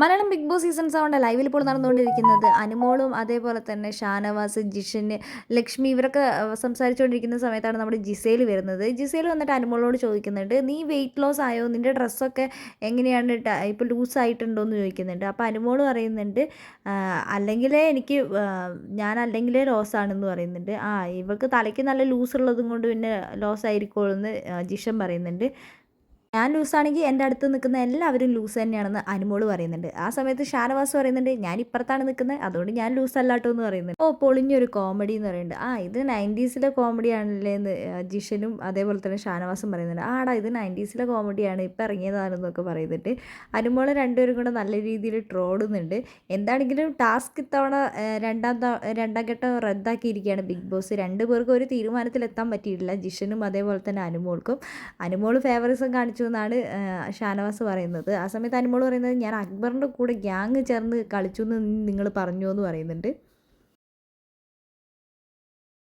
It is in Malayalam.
മലയാളം ബിഗ് ബോസ് സീസൺ സെവന്റെ ലൈവിൽ ഇപ്പോൾ നടന്നുകൊണ്ടിരിക്കുന്നത് അനുമോളും അതേപോലെ തന്നെ ഷാനവാസ് ജിഷൻ ലക്ഷ്മി ഇവരൊക്കെ സംസാരിച്ചുകൊണ്ടിരിക്കുന്ന സമയത്താണ് നമ്മുടെ ജിസേൽ വരുന്നത്. ജിസേൽ വന്നിട്ട് അനുമോളോട് ചോദിക്കുന്നുണ്ട് നീ വെയിറ്റ് ലോസ് ആയോ? നിന്റെ ഡ്രസ്സൊക്കെ എങ്ങനെയാണ് ഇപ്പോൾ ലൂസ് ആയിട്ടുണ്ടോ എന്ന് ചോദിക്കുന്നുണ്ട്. അപ്പോൾ അനുമോൾ പറയുന്നുണ്ട് അല്ലെങ്കിലേ എനിക്ക് ഞാൻ അല്ലെങ്കിലേ ലോസ് ആണെന്ന് പറയുന്നുണ്ട്. ആ ഇവൾക്ക് തലയ്ക്ക് നല്ല ലൂസ് ഉള്ളതും കൊണ്ട് പിന്നെ ലോസ് ആയിരിക്കുമോ എന്ന് ജിഷൻ പറയുന്നുണ്ട്. ഞാൻ ലൂസാണെങ്കിൽ എന്റെ അടുത്ത് നിൽക്കുന്ന എല്ലാവരും ലൂസ് തന്നെയാണെന്ന് അനുമോൾ പറയുന്നുണ്ട്. ആ സമയത്ത് ഷാനവാസ് പറയുന്നുണ്ട് ഞാൻ ഇപ്പുറത്താണ് നിൽക്കുന്നത് അതുകൊണ്ട് ഞാൻ ലൂസ് അല്ലാട്ടോ എന്ന് പറയുന്നുണ്ട്. ഓ പൊളിഞ്ഞൊരു കോമഡി എന്ന് പറയുന്നുണ്ട്. ആ ഇത് നയന്റീസിലെ കോമഡി ആണല്ലേ എന്ന് ജിഷനും അതേപോലെ തന്നെ ഷാനവാസും പറയുന്നുണ്ട്. ആടാ ഇത് നയന്റീസിലെ കോമഡിയാണ് ഇപ്പം ഇറങ്ങിയതാണെന്നൊക്കെ പറയുന്നുണ്ട്. അനുമോൾ രണ്ടുപേരും കൂടെ നല്ല രീതിയിൽ ട്രോളുന്നുണ്ട്. എന്താണെങ്കിലും ടാസ്ക് ഇത്തവണ രണ്ടാം രണ്ടാം ഘട്ടം റദ്ദാക്കിയിരിക്കുകയാണ് ബിഗ് ബോസ്. രണ്ടു പേർക്കും ഒരു തീരുമാനത്തിലെത്താൻ പറ്റിയിട്ടില്ല ജിഷനും അതേപോലെ തന്നെ അനുമോൾക്കും. അനുമോൾ ഫേവറിസം കാണിച്ചു എന്നാണ് ഷാനവാസ് പറയുന്നത്. ആ സമയത്ത് അനുമോൾ പറയുന്നത് ഞാൻ അക്ബറിന്റെ കൂടെ ഗ്യാങ് ചേർന്ന് കളിച്ചു എന്ന് നിങ്ങൾ പറഞ്ഞു എന്ന് പറയുന്നുണ്ട്.